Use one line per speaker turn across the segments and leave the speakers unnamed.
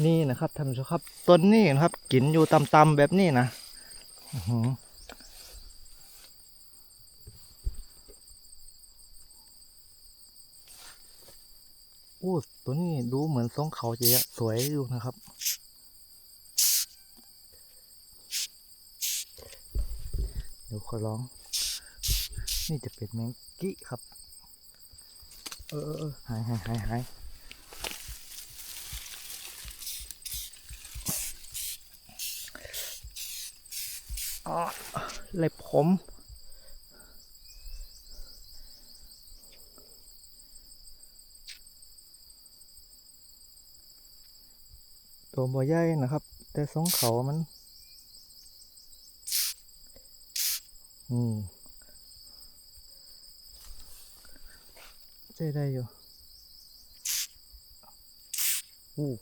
นี่นะครับท่านผู้ชมครับต้นนี้นะครับกินอยู่ตำๆแบบนี้นะอื้หือโอ้ตัวนี้ดูเหมือนทรงเขาจะสวยอยู่นะครับ เดี๋ยวขอลอง นี่จะเป็นแมงกี้ครับ เออเออเออหายหายหายหาย เล็บผม ตัวบ่ใหญ่นะครับ แต่ทรงเขามัน อืมใช่ได้อยู่อู้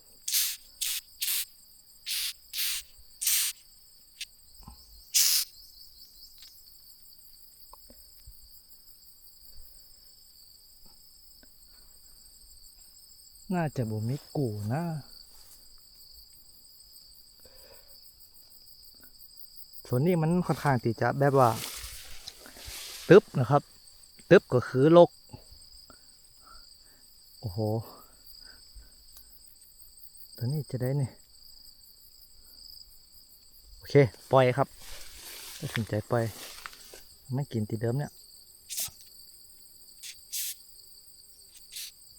น่าจะบ่มีกูนะส่วนนี้มันค่อนข้างที่จะแบบว่า ตึ๊บนะครับ ตึ๊บก็คือลก โอ้โห ตัวนี้จะได้เนี่ยโอเค ปล่อยครับตัดสินใจปล่อย ไม่กินตีเดิมเนี่ย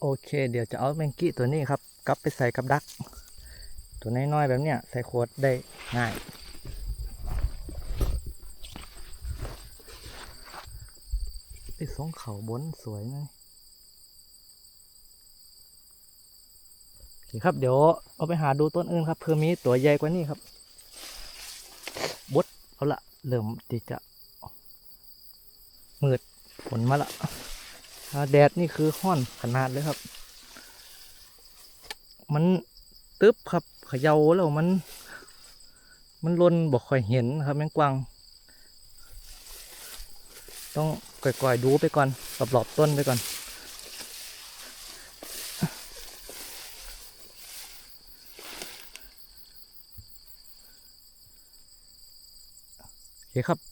โอเค เดี๋ยวจะเอาแมงกี้ตัวนี้ครับ กลับไปใส่กับดัก ตัวน้อยๆแบบเนี้ยใส่ขวดได้ง่ายไอ้สองเขาบนสวยนะโอเคครับเดี๋ยวเอาไปหาดูต้นอื่นครับเพื่อมีตัวใหญ่กว่านี้ครับบดเอาละเริ่มที่จะมืดฝนมาละ แดดนี่คือห้อนขนาดเลยครับ มันตึ๊บครับเขย่าแล้วมัน มันลนบอกค่อยเห็นครับแมงกวางต้องก่อยๆดูไปก่อนหลอบๆต้นไปก่อน โอเคครับ